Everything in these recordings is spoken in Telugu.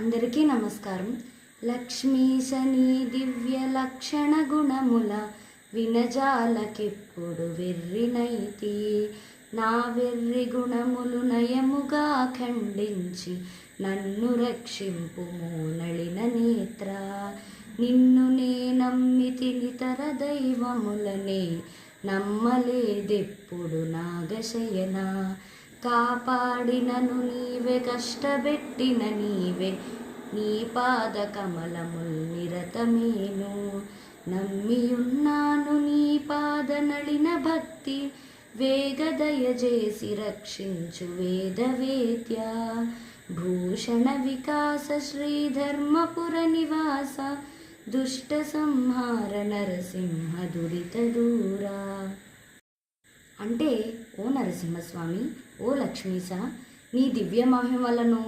అందరికీ నమస్కారం. లక్ష్మీశని దివ్య లక్షణ గుణముల వినజాలకెప్పుడు వెర్రినైతి నా వెర్రి గుణములు నయముగా ఖండించి నన్ను రక్షింపు మూనళిన నేత్ర. నిన్ను నే నమ్మితి నితర దైవములనే నమ్మలేదెప్పుడు నాగశయనా. కాపాడినను నీవే కష్టపెట్టిన నీవే. నీ పాద కమలముల్ నిరతమేను. నమ్మియున్నాను నీ పాద నళిన భక్తి. వేగదయ చేసి రక్షించు వేదవేద్య. భూషణ వికాస శ్రీ ధర్మపుర నివాస. దుష్ట సంహార నరసింహ దురిత దూరా. అంటే ఓ నరసింహస్వామి ఓ లక్ష్మీస నీ దివ్య మహిమలను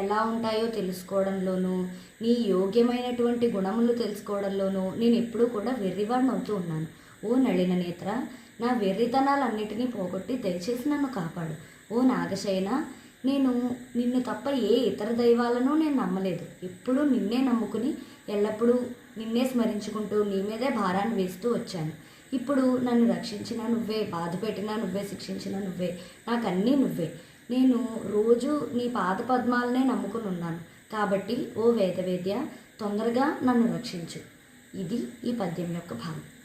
ఎలా ఉంటాయో తెలుసుకోవడంలోనూ నీ యోగ్యమైనటువంటి గుణములు తెలుసుకోవడంలోనూ నేను ఎప్పుడూ కూడా వెర్రివాడిని అవుతూ ఉన్నాను. ఓ నళిన నేత్ర నా వెర్రితనాలన్నిటినీ పోగొట్టి దయచేసి నన్ను కాపాడు. ఓ నాగశయన నేను నిన్ను తప్ప ఏ ఇతర దైవాలను నేను నమ్మలేదు. ఎప్పుడూ నిన్నే నమ్ముకుని ఎల్లప్పుడూ నిన్నే స్మరించుకుంటూ నీ మీదే భారాన్ని వేస్తూ వచ్చాను. ఇప్పుడు నన్ను రక్షించిన నువ్వే బాధ పెట్టినా నువ్వే శిక్షించిన నువ్వే నాకన్నీ నువ్వే. నేను రోజు నీ పాద పద్మాలనే నమ్ముకుని ఉన్నాను. కాబట్టి ఓ వేదవేద్య తొందరగా నన్ను రక్షించు. ఇది ఈ పద్యం యొక్క భావం.